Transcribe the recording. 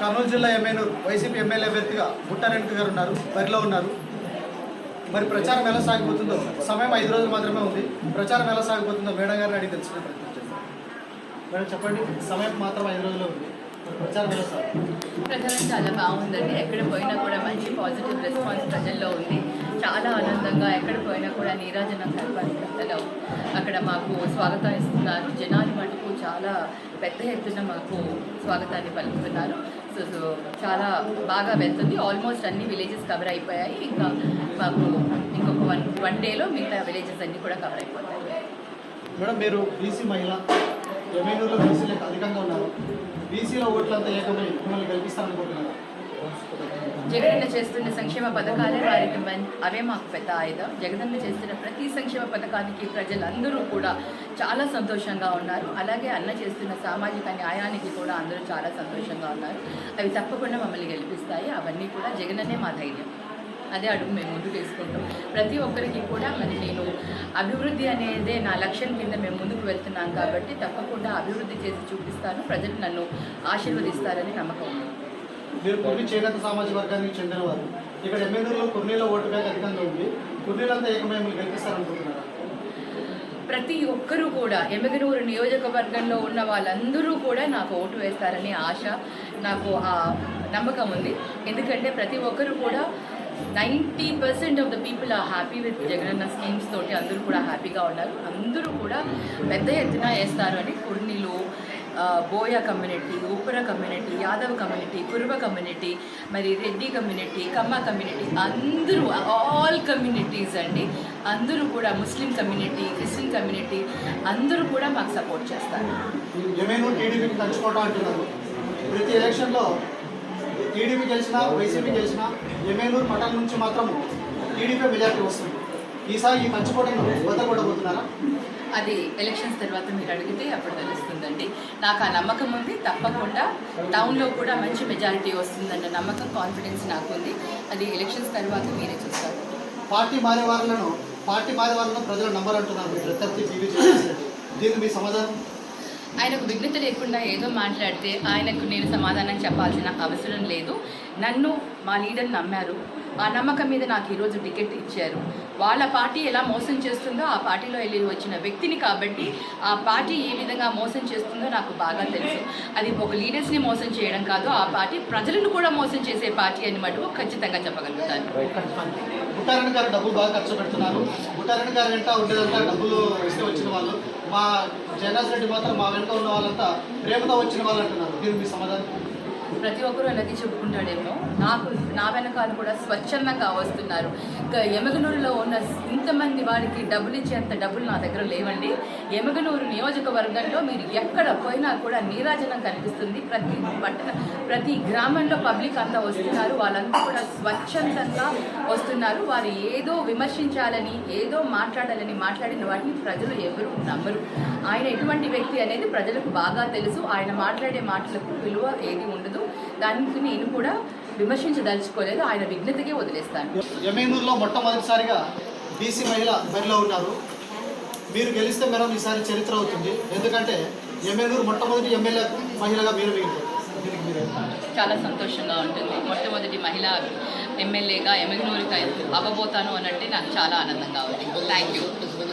కర్నూలు జిల్లా ఎమ్మెల్యేరు YCP MLA అభ్యర్థిగా బుట్టారెడ్డి గారు ఉన్నారు బరిలో ఉన్నారు. మరి ప్రచారం ఎలా సాగిపోతుందో సమయం ఐదు రోజులు మాత్రమే ఉంది. ప్రచారం ఎలా సాగిపోతుందో మేడం గారిని అడిగి తెలుసుకునే ప్రయత్నం చేద్దాం. మేడం చెప్పండి సమయం మాత్రం ఐదు రోజులు ఉంది. ప్రచారం ఎలా సాగుతుంది చాలా బాగుందండి. ఎక్కడ పోయినా కూడా మంచి పాజిటివ్ రెస్పాన్స్ ప్రజల్లో ఉంది. చాలా ఆనందంగా ఎక్కడ పోయినా కూడా నీరాజన కనపడుతుందో అక్కడ మాకు స్వాగతం ఇస్తున్నారు. జనాలు మటుకు చాలా పెద్ద ఎత్తున మాకు స్వాగతాన్ని పలుకుతున్నారు. సో సో చాలా బాగా వెళ్తుంది. ఆల్మోస్ట్ అన్ని విలేజెస్ కవర్ అయిపోయాయి. ఇంకా మాకు ఇంకొక వన్ వన్ డేలో మిగతా విలేజెస్ అన్నీ కూడా కవర్ అయిపోతాయి. మేడం మీరు బీసీ మహిళ ఎమ్మెల్యేలో బీసీలు అధికంగా ఉన్నారు? బీసీలో ఓట్లంతా ఏకమై మిమ్మల్ని గెలిపిస్తారనుకుంటున్నారు? జగనన్న చేస్తున్న సంక్షేమ పథకాలే వారికి అవే మాకు పెద్ద ఆయుధం. జగనన్న చేస్తున్న ప్రతి సంక్షేమ పథకానికి ప్రజలందరూ కూడా చాలా సంతోషంగా ఉన్నారు. అలాగే అన్న చేస్తున్న సామాజిక న్యాయానికి కూడా అందరూ చాలా సంతోషంగా ఉన్నారు. అవి తప్పకుండా మమ్మల్ని గెలిపిస్తాయి. అవన్నీ కూడా జగనన్నే మా ధైర్యం. అదే అడుగు మేము ముందుకు వేసుకుంటాం. ప్రతి ఒక్కరికి కూడా మరి నేను అభివృద్ధి అనేదే నా లక్ష్యం కింద మేము ముందుకు వెళ్తున్నాం కాబట్టి తప్పకుండా అభివృద్ధి చేసి చూపిస్తాను. ప్రజలు నన్ను ఆశీర్వదిస్తారని నమ్మకం ఉంది. మీరు పూర్తి చేనేత సామాజిక వర్గానికి చెందినవారు ఇక్కడ ఎమ్మెల్యేలో కుర్నీలో ఓటు బ్యాంక్ అధికంగా ఉంది. కుర్నీలంతా ఏకమై గెలిపిస్తారనుకుంటున్నారా? ప్రతి ఒక్కరూ కూడా ఎమగనూరు నియోజకవర్గంలో ఉన్న వాళ్ళందరూ కూడా నాకు ఓటు వేస్తారని ఆశ నాకు ఆ నమ్మకం ఉంది. ఎందుకంటే ప్రతి ఒక్కరు కూడా ninety percent of the people are happy with Jagananna schemes తోటి అందరూ కూడా హ్యాపీగా ఉన్నారు. అందరూ కూడా పెద్ద ఎత్తున వేస్తారు అని కుర్నీలు Boya community Uppara community Yadav community Kuruva community మరి రెడ్డి కమ్యూనిటీ కమ్మ కమ్యూనిటీ అందరూ ఆల్ కమ్యూనిటీస్ అండి. అందరూ కూడా ముస్లిం కమ్యూనిటీ క్రిస్టియన్ కమ్యూనిటీ అందరూ కూడా మాకు సపోర్ట్ చేస్తారు. ప్రతి ఎలక్షన్లో టీడీపీ గెలిచినా వైసీపీ గెలిచినా ఎమ్మెల్యేలు పట్టణం నుంచి మాత్రం టీడీపీ మెజార్టీ వస్తుంది. ఈసారి ఈ పంచుకోవడం వద్దకూడబోతున్నారా అది ఎలక్షన్స్ తర్వాత మీరు అడిగితే అప్పుడు తెలుస్తుందండి నాకు ఆ నమ్మకం ఉంది. తప్పకుండా టౌన్లో కూడా మంచి మెజారిటీ వస్తుందన్న నమ్మకం కాన్ఫిడెన్స్ నాకు ఉంది అది ఎలక్షన్స్ తర్వాత మీరే చూస్తారు. పార్టీ మారే వాళ్ళను పార్టీ మారే వాళ్ళను ప్రజలు చేసేసి దీనికి మీ సమాధానం? ఆయనకు విఘ్నత లేకుండా ఏదో మాట్లాడితే ఆయనకు నేను సమాధానం చెప్పాల్సిన అవసరం లేదు. నన్ను మా లీడర్ నమ్మారు. ఆ నమ్మకం మీద నాకు ఈరోజు టికెట్ ఇచ్చారు. వాళ్ళ పార్టీ ఎలా మోసం చేస్తుందో ఆ పార్టీలో వెళ్ళి వచ్చిన వ్యక్తిని కాబట్టి ఆ పార్టీ ఏ విధంగా మోసం చేస్తుందో నాకు బాగా తెలుసు. అది ఒక లీడర్స్ని మోసం చేయడం కాదు ఆ పార్టీ ప్రజలను కూడా మోసం చేసే పార్టీ అని మటుకు ఖచ్చితంగా చెప్పగలుగుతాను. గారు డబ్బులు బాగా ఖర్చు పెడుతున్నారు. బుట్టారెడ్డి గారు వెంట ఉండేదంతా డబ్బులు ఇస్తే వచ్చిన వాళ్ళు. మా జగన్నాథ్ రెడ్డి మాత్రం మా వెనుక ఉన్న వాళ్ళంతా ప్రేమతో వచ్చిన వాళ్ళు అంటున్నారు. మీరు మీ సమాధానం ప్రతి ఒక్కరూ అలాగే చెప్పుకుంటాడేమో. నాకు నా వెనకాల కూడా స్వచ్ఛందంగా వస్తున్నారు. ఎమగనూరులో ఉన్న ఇంతమంది వారికి డబ్బులు ఇచ్చేంత డబ్బులు నా దగ్గర లేవండి. ఎమగనూరు నియోజకవర్గంలో మీరు ఎక్కడ పోయినా కూడా నీరాజనం కనిపిస్తుంది. ప్రతి పట్టణ ప్రతి గ్రామంలో పబ్లిక్ అంతా వస్తున్నారు. వాళ్ళంతా కూడా స్వచ్ఛందంగా వస్తున్నారు. వారు ఏదో విమర్శించాలని ఏదో మాట్లాడాలని మాట్లాడిన వాటిని ప్రజలు ఎవరు నమ్మరు. ఆయన ఎటువంటి వ్యక్తి అనేది ప్రజలకు బాగా తెలుసు. ఆయన మాట్లాడే మాటలకు విలువ ఏది ఉండదు. దానికి నేను కూడా విమర్శించదలుచుకోలేదు. ఆయన విఘ్నతకే వదిలేస్తాను. ఎమ్మెనూరులో మొట్టమొదటిసారిగా బీసీ మహిళ బరిలో ఉన్నారు. మీరు గెలిస్తే మేడం ఈసారి చరిత్ర అవుతుంది. ఎందుకంటే ఎమ్మెనూరు మొట్టమొదటి ఎమ్మెల్యే మహిళగా మీరు చాలా సంతోషంగా ఉంటుంది. మొట్టమొదటి మహిళా ఎమ్మెల్యేగా ఎమ్మెల్యేగా అవ్వబోతాను అనంటే నాకు చాలా ఆనందంగా ఉంది. Thank you